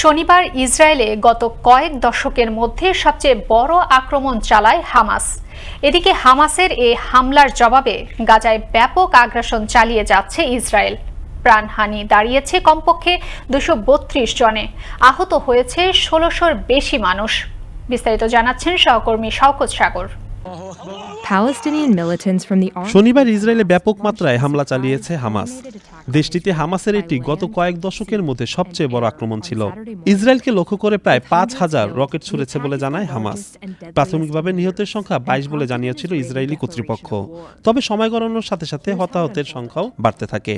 শনিবার ইসরায়েলে গত কয়েক দশকের মধ্যে সবচেয়ে বড় আক্রমণ চালায় হামাস। এদিকে হামাসের এই হামলার জবাবে গাজায় ব্যাপক আগ্রাসন চালিয়ে যাচ্ছে ইসরায়েল। প্রাণহানি দাঁড়িয়েছে কমপক্ষে দুশো জনে। আহত হয়েছে ষোলোশোর বেশি মানুষ। বিস্তারিত জানাচ্ছেন সহকর্মী শওকত সাগর। শনিবার ইসরায়েলে ব্যাপক মাত্রায় হামলা চালিয়েছে হামাস। দেশটিতে হামাসের এটি গত কয়েক দশকের মধ্যে সবচেয়ে বড় আক্রমণ ছিল। ইসরায়েলকে লক্ষ্য করে প্রায় পাঁচ হাজার রকেট ছুড়েছে বলে জানায় হামাস। প্রাথমিকভাবে নিহতের সংখ্যা বাইশ বলে জানিয়েছিল ইসরায়েলি কর্তৃপক্ষ। তবে সময় গড়ানোর সাথে সাথে হতাহতের সংখ্যাও বাড়তে থাকে।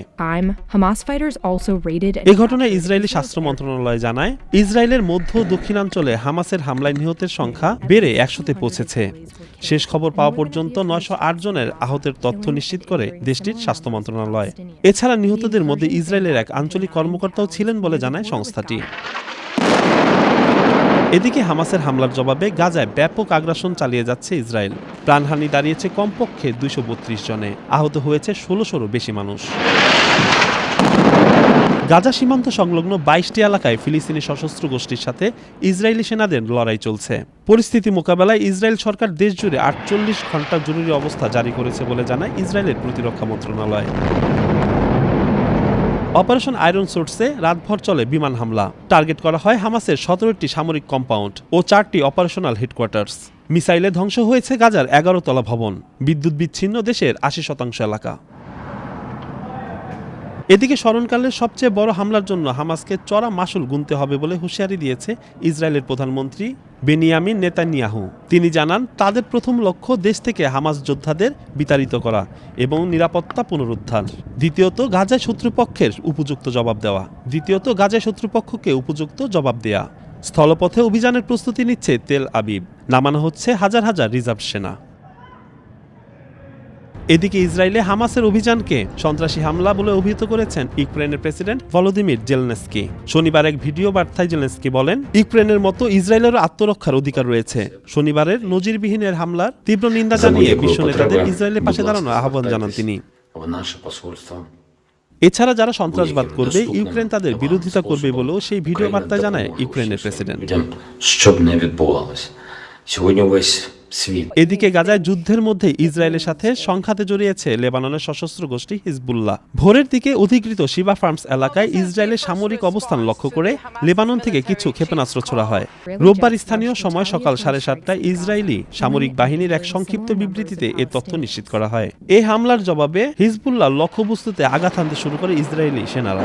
এ ঘটনায় ইসরায়েলি স্বাস্থ্য মন্ত্রণালয় জানায় ইসরায়েলের মধ্য দক্ষিণাঞ্চলে হামাসের হামলায় নিহতের সংখ্যা বেড়ে একশোতে পৌঁছেছে। শেষ খবর পাওয়া পর্যন্ত নয়শো আট জনের আহতের তথ্য নিশ্চিত করে দেশটির স্বাস্থ্য মন্ত্রণালয়। এছাড়া নিহতদের মধ্যে ইসরায়েলের এক আঞ্চলিক কর্মকর্তাও ছিলেন বলে জানায় সংস্থাটি। এদিকে হামাসের হামলার জবাবে গাজায় ব্যাপক আগ্রাসন চালিয়ে যাচ্ছে ইসরায়েল। প্রাণহানি দাঁড়িয়েছে কমপক্ষে দুইশো বত্রিশ জনে। আহত হয়েছে ষোলোশোরও বেশি মানুষ। গাজা সীমান্ত সংলগ্ন বাইশটি এলাকায় ফিলিস্তিনি সশস্ত্র গোষ্ঠীর সাথে ইসরায়েলি সেনাদের লড়াই চলছে। পরিস্থিতি মোকাবেলায় ইসরায়েল সরকার দেশ জুড়ে আটচল্লিশ ঘণ্টা জরুরি অবস্থা জারি করেছে বলে জানায় ইসরায়েলের প্রতিরক্ষা মন্ত্রণালয়। অপারেশন আয়রন সোর্সে রাতভর চলে বিমান হামলা। টার্গেট করা হয় হামাসের সতেরোটি সামরিক কম্পাউন্ড ও চারটি অপারেশনাল হেডকোয়ার্টার্স। মিসাইলে ধ্বংস হয়েছে গাজার এগারো তলা ভবন। বিদ্যুৎ বিচ্ছিন্ন দেশের আশি শতাংশ এলাকা। এদিকে স্মরণকালের সবচেয়ে বড় হামলার জন্য হামাসকে চড়া মাসুল গুনতে হবে বলে হুঁশিয়ারি দিয়েছে ইসরায়েলের প্রধানমন্ত্রী বেনিয়ামিন নেতানিয়াহু। তিনি জানান, তাদের প্রথম লক্ষ্য দেশ থেকে হামাস যোদ্ধাদের বিতাড়িত করা এবং নিরাপত্তা পুনরুদ্ধার। দ্বিতীয়ত, গাজায় শত্রুপক্ষের উপযুক্ত জবাব দেওয়া। দ্বিতীয়ত, গাজায় শত্রুপক্ষকে উপযুক্ত জবাব দেয়া। স্থলপথে অভিযানের প্রস্তুতি নিচ্ছে তেল আবিব। নামানো হচ্ছে হাজার হাজার রিজার্ভ সেনা। এদিকে ইসরায়েলে হামাসের অভিযানকে সন্ত্রাসী হামলা বলে অভিহিত করেছেন ইউক্রেনের প্রেসিডেন্ট ভলোদিমির জেলনেস্কি। শনিবার এক ভিডিও বার্তায় জেলেন্সকি বলেন ইউক্রেনের মতো ইসরায়েলেরও আত্মরক্ষার অধিকার রয়েছে। শনিবারের নজিরবিহীনের হামলার তীব্র নিন্দা জানিয়ে বিশ্ব নেতাদের ইসরায়েলের পাশে দাঁড়ানোর আহ্বান জানান তিনি। এছাড়া যারা সন্ত্রাসবাদ করবে ইউক্রেন তাদের বিরোধিতা করবে বলেও সেই ভিডিও বার্তায় জানায় ইউক্রেনের প্রেসিডেন্ট। এদিকে গাজায় যুদ্ধের মধ্যে ইসরায়েলের সাথে সংঘাতে জড়িয়েছে লেবাননের সশস্ত্র গোষ্ঠী হিজবুল্লাহ। ভোরের দিকে অধিকৃত শিবা ফার্মস এলাকায় ইসরায়েলের সামরিক অবস্থান লক্ষ্য করে লেবানন থেকে কিছু ক্ষেপণাস্ত্র ছোড়া হয়। রোববার স্থানীয় সময় সকাল সাড়ে সাতটায় ইসরায়েলি সামরিক বাহিনীর এক সংক্ষিপ্ত বিবৃতিতে এ তথ্য নিশ্চিত করা হয়। এ হামলার জবাবে হিজবুল্লাহ লক্ষ্যবস্তুতে আঘাত আনতে শুরু করে ইসরায়েলি সেনারা।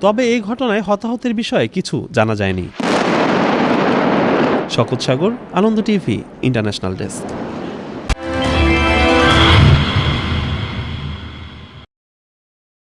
তবে এই ঘটনায় হতাহতের বিষয়ে কিছু জানা যায়নি। শকত Sagar Ananda TV international desk.